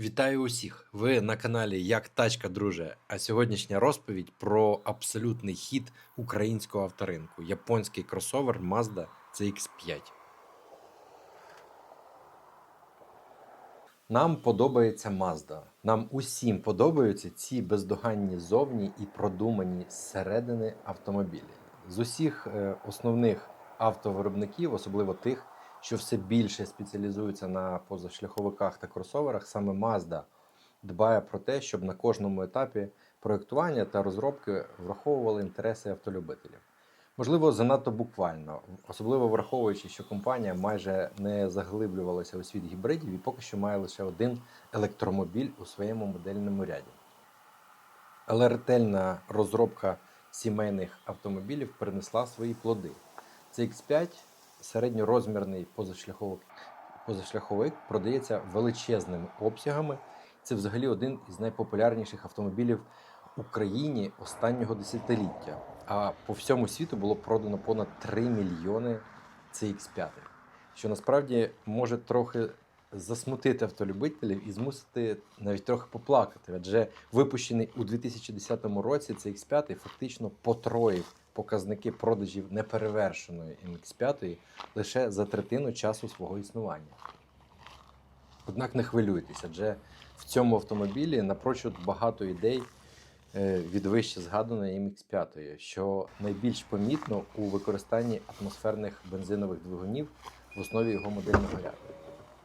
Вітаю усіх! Ви на каналі Як Тачка, друже. А сьогоднішня розповідь про абсолютний хід українського авторинку японський кросовер Mazda CX5. Нам подобається Mazda. Нам усім подобаються ці бездоганні зовні і продумані зсередини автомобілі. З усіх е, основних автовиробників, особливо тих, що все більше спеціалізуються на позашляховиках та кросоверах, саме Mazda дбає про те, щоб на кожному етапі проєктування та розробки враховували інтереси автолюбителів. Можливо, занадто буквально, особливо враховуючи, що компанія майже не заглиблювалася у світ гібридів і поки що має лише один електромобіль у своєму модельному ряді. Але ретельна розробка сімейних автомобілів принесла свої плоди. CX5 середньорозмірний позашляховик, позашляховик продається величезними обсягами. Це взагалі один із найпопулярніших автомобілів в Україні останнього десятиліття. А по всьому світу було продано понад 3 мільйони CX5, що насправді може трохи засмутити автолюбителів і змусити навіть трохи поплакати. Адже випущений у 2010 році CX5 фактично потроїв показники продажів неперевершеної MX5 лише за третину часу свого існування. Однак не хвилюйтесь, адже в цьому автомобілі напрочуд багато ідей е, від вище згаданої MX5, що найбільш помітно у використанні атмосферних бензинових двигунів в основі його модельного ряду.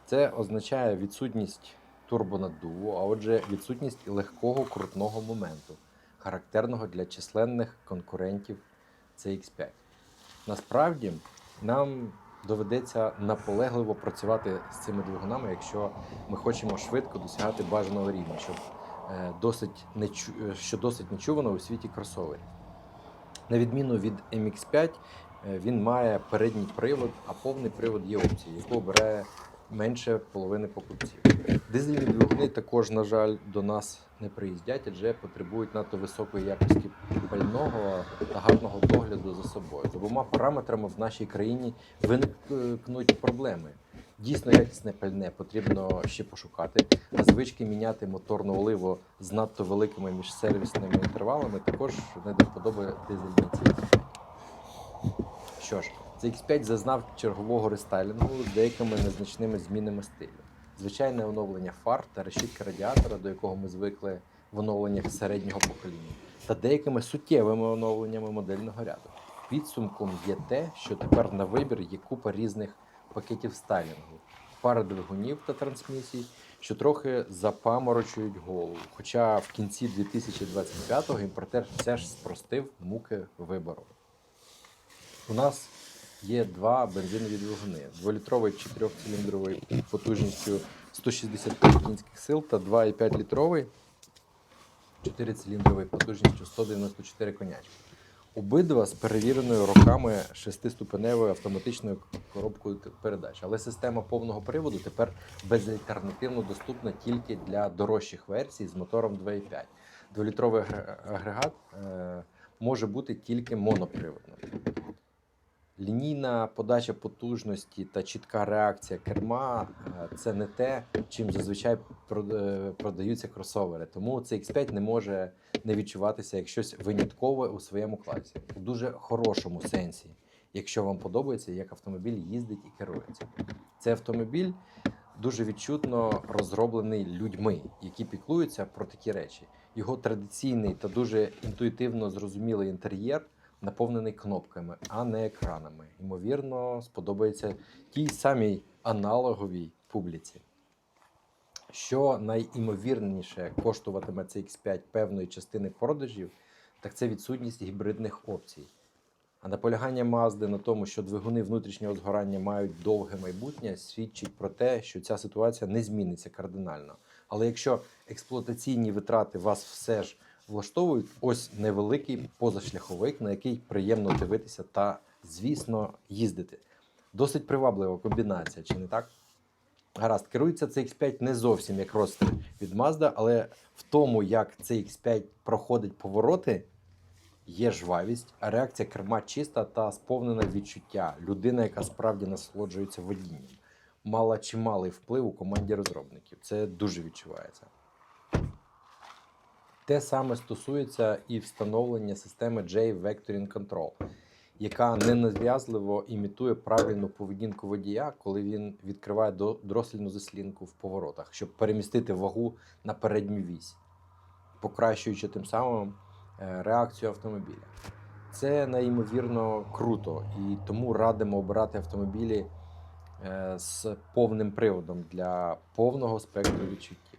Це означає відсутність турбонаддуву, а отже, відсутність легкого крутного моменту, характерного для численних конкурентів CX5. Насправді, нам доведеться наполегливо працювати з цими двигунами, якщо ми хочемо швидко досягати бажаного рівня, щоб е, досить нечу... е, що досить нечувано у світі кросоверів. На відміну від MX5, е, він має передній привод, а повний привод є опцією, яку обирає менше половини покупців. Дизельні двигуни також, на жаль, до нас не приїздять, адже потребують надто високої якості пального та гарного догляду за собою. З обома параметрами в нашій країні виникнуть проблеми. Дійсно якісне пальне потрібно ще пошукати, а звички міняти моторну оливу з надто великими міжсервісними інтервалами також не до вподоби дизельниці. Що ж, CX5 зазнав чергового рестайлінгу з деякими незначними змінами стилю. Звичайне оновлення фар та решітка радіатора, до якого ми звикли в оновленнях середнього покоління, та деякими суттєвими оновленнями модельного ряду. Підсумком є те, що тепер на вибір є купа різних пакетів стайлінгу, пара двигунів та трансмісій, що трохи запаморочують голову. Хоча в кінці 2025-го імпортер все ж спростив муки вибору. У нас є два бензинові двигуни: 2-літровий 4-циліндровий потужністю 165 кінських сил та 2,5 літровий 4-циліндровий потужністю 194 конячки. Обидва з перевіреною роками шестиступеневою автоматичною коробкою передач. Але система повного приводу тепер безальтернативно доступна тільки для дорожчих версій з мотором 2,5. Дволітровий агрегат е, може бути тільки моноприводним. Лінійна подача потужності та чітка реакція керма е, це не те, чим зазвичай е, продаються кросовери. Тому CX5 не може не відчуватися як щось виняткове у своєму класі, у дуже хорошому сенсі, якщо вам подобається, як автомобіль їздить і керується. Цей автомобіль дуже відчутно розроблений людьми, які піклуються про такі речі. Його традиційний та дуже інтуїтивно зрозумілий інтер'єр наповнений кнопками, а не екранами. Ймовірно, сподобається тій самій аналоговій публіці. Що найімовірніше коштуватиме CX5 певної частини продажів, так це відсутність гібридних опцій. А наполягання Mazda на тому, що двигуни внутрішнього згорання мають довге майбутнє, свідчить про те, що ця ситуація не зміниться кардинально. Але якщо експлуатаційні витрати вас все ж влаштовують, ось невеликий позашляховик, на який приємно дивитися та, звісно, їздити. Досить приваблива комбінація, чи не так? Гаразд, керується CX5 не зовсім як родстер від Mazda, але в тому, як CX5 проходить повороти, є жвавість, а реакція керма чиста та сповнена відчуття. Людина, яка справді насолоджується водінням. мала чималий вплив у команді розробників. Це дуже відчувається. Те саме стосується і встановлення системи J Vectoring Control, яка ненав'язливо імітує правильну поведінку водія, коли він відкриває дрослільну заслінку в поворотах, щоб перемістити вагу на передню вісь, покращуючи тим самим е, реакцію автомобіля. Це неймовірно круто, і тому радимо обирати автомобілі е, з повним приводом для повного спектру відчуттів.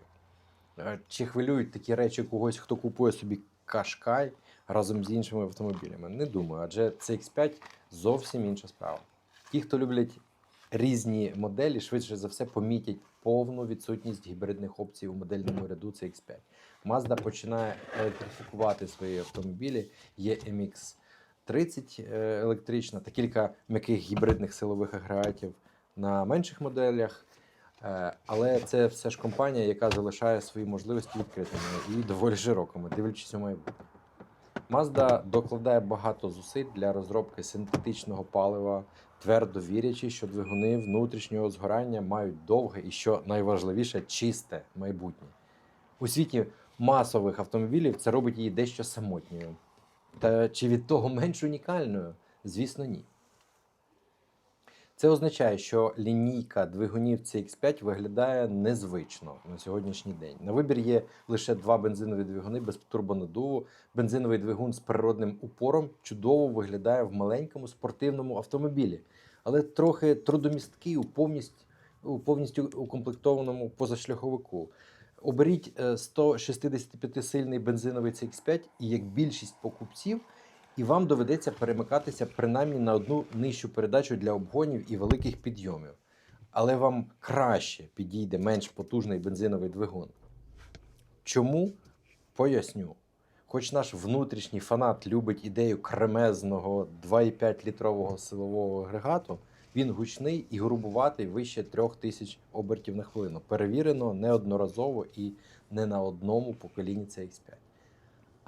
Е, Чи хвилюють такі речі когось, хто купує собі кашкай разом з іншими автомобілями? Не думаю, адже CX5 зовсім інша справа. Ті, хто люблять різні моделі, швидше за все помітять повну відсутність гібридних опцій у модельному ряду CX5. Mazda починає електрифікувати свої автомобілі. Є MX-30 е, електрична та кілька м'яких гібридних силових агрегатів на менших моделях. Е, Але це все ж компанія, яка залишає свої можливості відкритими і доволі широкими, дивлячись у майбутнє. Mazda докладає багато зусиль для розробки синтетичного палива, твердо вірячи, що двигуни внутрішнього згорання мають довге і, що найважливіше, чисте майбутнє. У світі масових автомобілів це робить її дещо самотньою. Та чи від того менш унікальною? Звісно, ні. Це означає, що лінійка двигунів CX5 виглядає незвично на сьогоднішній день. На вибір є лише два бензинові двигуни без турбонаддуву. Бензиновий двигун з природним упором чудово виглядає в маленькому спортивному автомобілі, але трохи трудомісткий у повністю, у повністю укомплектованому позашляховику. Оберіть 165-сильний бензиновий CX5, і як більшість покупців, і вам доведеться перемикатися принаймні на одну нижчу передачу для обгонів і великих підйомів. Але вам краще підійде менш потужний бензиновий двигун. Чому? Поясню. Хоч наш внутрішній фанат любить ідею кремезного 2,5 літрового силового агрегату, він гучний і грубуватий вище 3000 обертів на хвилину. Перевірено неодноразово і не на одному поколінні CX5.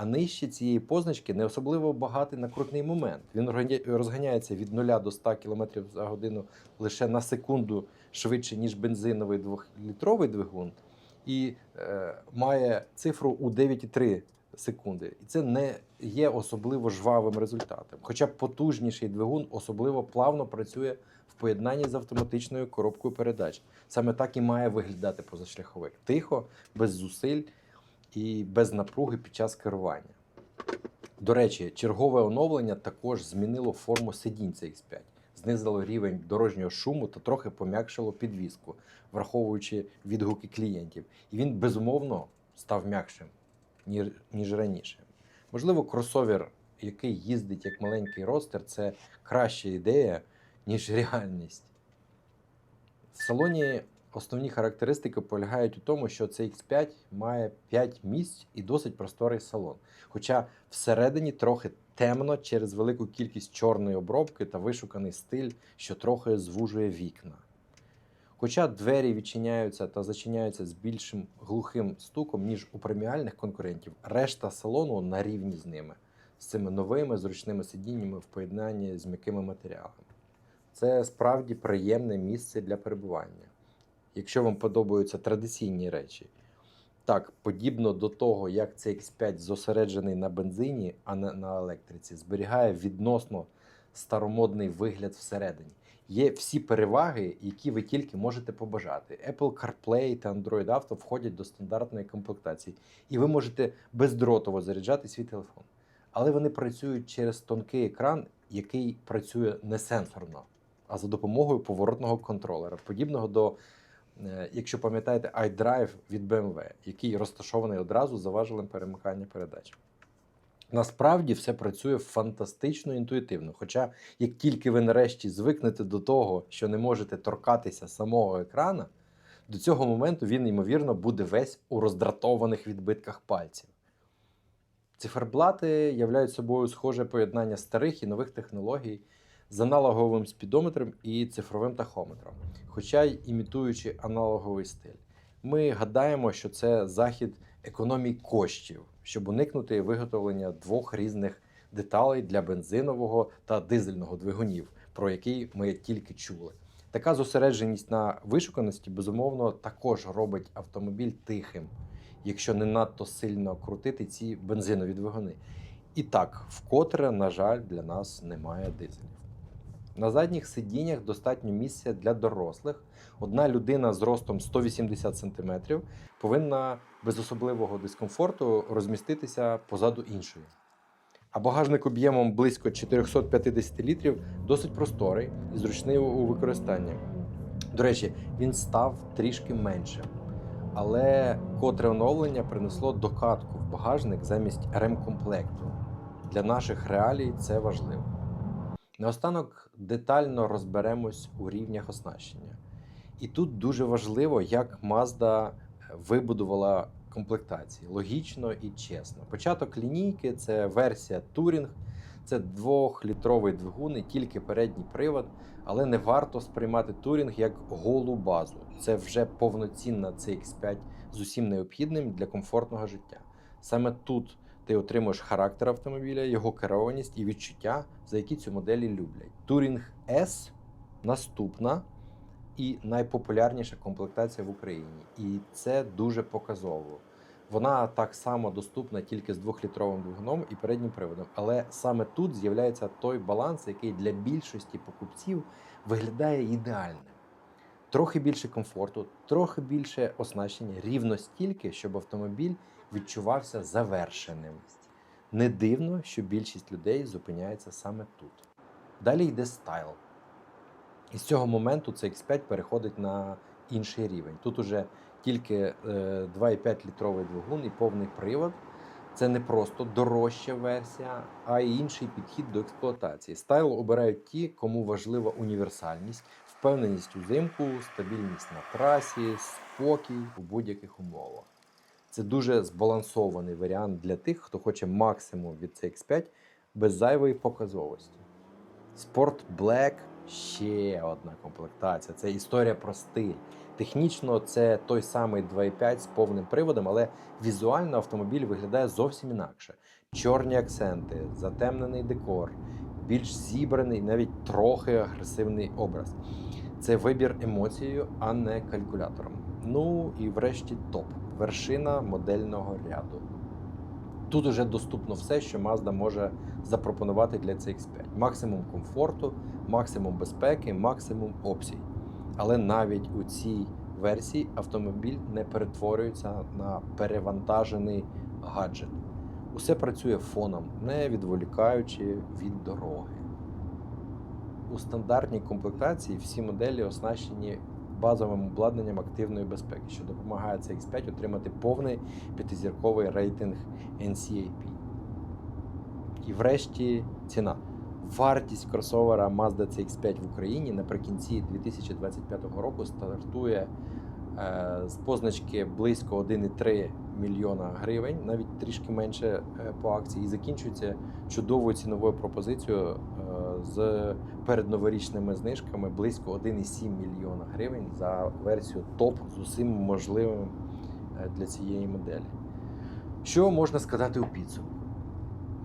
А нижче цієї позначки не особливо багатий на крутний момент. Він розганяється від 0 до 100 км за годину лише на секунду швидше, ніж бензиновий 2-літровий двигун, і е, має цифру у 9,3 секунди. І це не є особливо жвавим результатом. Хоча потужніший двигун особливо плавно працює в поєднанні з автоматичною коробкою передач. Саме так і має виглядати позашляховик. Тихо, без зусиль і без напруги під час керування. До речі, чергове оновлення також змінило форму сидінь CX5, знизило рівень дорожнього шуму та трохи пом'якшило підвіску, враховуючи відгуки клієнтів. І він безумовно став м'якшим, ніж раніше. Можливо, кросовер, який їздить як маленький ростер, це краща ідея, ніж реальність. В салоні основні характеристики полягають у тому, що CX5 має 5 місць і досить просторий салон. Хоча всередині трохи темно через велику кількість чорної обробки та вишуканий стиль, що трохи звужує вікна. Хоча двері відчиняються та зачиняються з більшим глухим стуком, ніж у преміальних конкурентів, решта салону на рівні з ними, з цими новими зручними сидіннями в поєднанні з м'якими матеріалами. Це справді приємне місце для перебування. Якщо вам подобаються традиційні речі, так, подібно до того, як CX5 зосереджений на бензині, а не на електриці, зберігає відносно старомодний вигляд всередині. Є всі переваги, які ви тільки можете побажати. Apple CarPlay та Android Auto входять до стандартної комплектації, і ви можете бездротово заряджати свій телефон. Але вони працюють через тонкий екран, який працює не сенсорно, а за допомогою поворотного контролера, подібного до якщо пам'ятаєте, iDrive від BMW, який розташований одразу за важелем перемикання передач. Насправді все працює фантастично інтуїтивно. Хоча, як тільки ви нарешті звикнете до того, що не можете торкатися самого екрана, до цього моменту він, ймовірно, буде весь у роздратованих відбитках пальців. Циферблати являють собою схоже поєднання старих і нових технологій з аналоговим спідометром і цифровим тахометром, хоча й імітуючи аналоговий стиль. Ми гадаємо, що це захід економії коштів, щоб уникнути виготовлення двох різних деталей для бензинового та дизельного двигунів, про який ми тільки чули. Така зосередженість на вишуканості, безумовно, також робить автомобіль тихим, якщо не надто сильно крутити ці бензинові двигуни. І так, вкотре, на жаль, для нас немає дизелів. На задніх сидіннях достатньо місця для дорослих. Одна людина з ростом 180 см повинна без особливого дискомфорту розміститися позаду іншої. А багажник об'ємом близько 450 літрів досить просторий і зручний у використанні. До речі, він став трішки меншим. Але котре оновлення принесло докатку в багажник замість ремкомплекту. Для наших реалій це важливо. Наостанок детально розберемось у рівнях оснащення. І тут дуже важливо, як Mazda вибудувала комплектації логічно і чесно. Початок лінійки це версія Touring, це двохлітровий двигун, і тільки передній привод, але не варто сприймати Touring як голу базу. Це вже повноцінна CX5 з усім необхідним для комфортного життя. Саме тут ти отримуєш характер автомобіля, його керованість і відчуття, за які цю моделі люблять. Touring S наступна і найпопулярніша комплектація в Україні. І це дуже показово. Вона так само доступна тільки з двохлітровим двигуном і переднім приводом. Але саме тут з'являється той баланс, який для більшості покупців виглядає ідеальним. Трохи більше комфорту, трохи більше оснащення, рівно стільки, щоб автомобіль відчувався завершеним. Не дивно, що більшість людей зупиняється саме тут. Далі йде стайл. І з цього моменту CX5 переходить на інший рівень. Тут уже тільки е, 2,5 літровий двигун і повний привод. Це не просто дорожча версія, а й інший підхід до експлуатації. Стайл обирають ті, кому важлива універсальність, впевненість узимку, стабільність на трасі, спокій у будь-яких умовах. Це дуже збалансований варіант для тих, хто хоче максимум від CX5 без зайвої показовості. Sport Black ще одна комплектація. Це історія про стиль. Технічно це той самий 2.5 з повним приводом, але візуально автомобіль виглядає зовсім інакше. Чорні акценти, затемнений декор, більш зібраний, навіть трохи агресивний образ. Це вибір емоцією, а не калькулятором. Ну і врешті топ вершина модельного ряду. Тут уже доступно все, що Mazda може запропонувати для CX5. Максимум комфорту, максимум безпеки, максимум опцій. Але навіть у цій версії автомобіль не перетворюється на перевантажений гаджет. Усе працює фоном, не відволікаючи від дороги. У стандартній комплектації всі моделі оснащені базовим обладнанням активної безпеки, що допомагає CX5 отримати повний п'ятизірковий рейтинг NCAP. І врешті ціна. Вартість кросовера Mazda CX5 в Україні наприкінці 2025 року стартує е, з позначки близько 1,3 мільйона гривень, навіть трішки менше е, по акції, і закінчується чудовою ціновою пропозицією з передноворічними знижками близько 1,7 мільйона гривень за версію топ з усім можливим е, для цієї моделі. Що можна сказати у підсумку?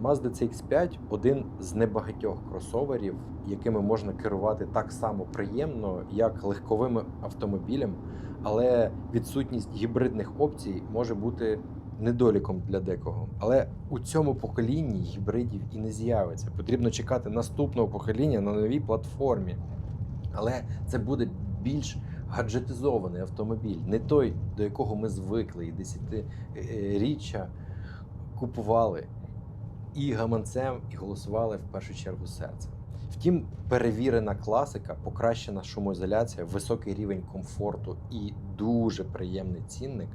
Mazda CX5 один з небагатьох кросоверів, якими можна керувати так само приємно, як легковими автомобілями, але відсутність гібридних опцій може бути недоліком для декого. Але у цьому поколінні гібридів і не з'явиться. Потрібно чекати наступного покоління на новій платформі. Але це буде більш гаджетизований автомобіль, не той, до якого ми звикли і десятиріччя купували і гаманцем, і голосували в першу чергу серцем. Втім, перевірена класика, покращена шумоізоляція, високий рівень комфорту і дуже приємний цінник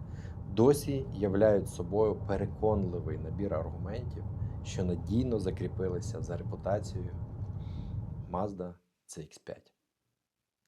досі являють собою переконливий набір аргументів, що надійно закріпилися за репутацією Mazda CX5.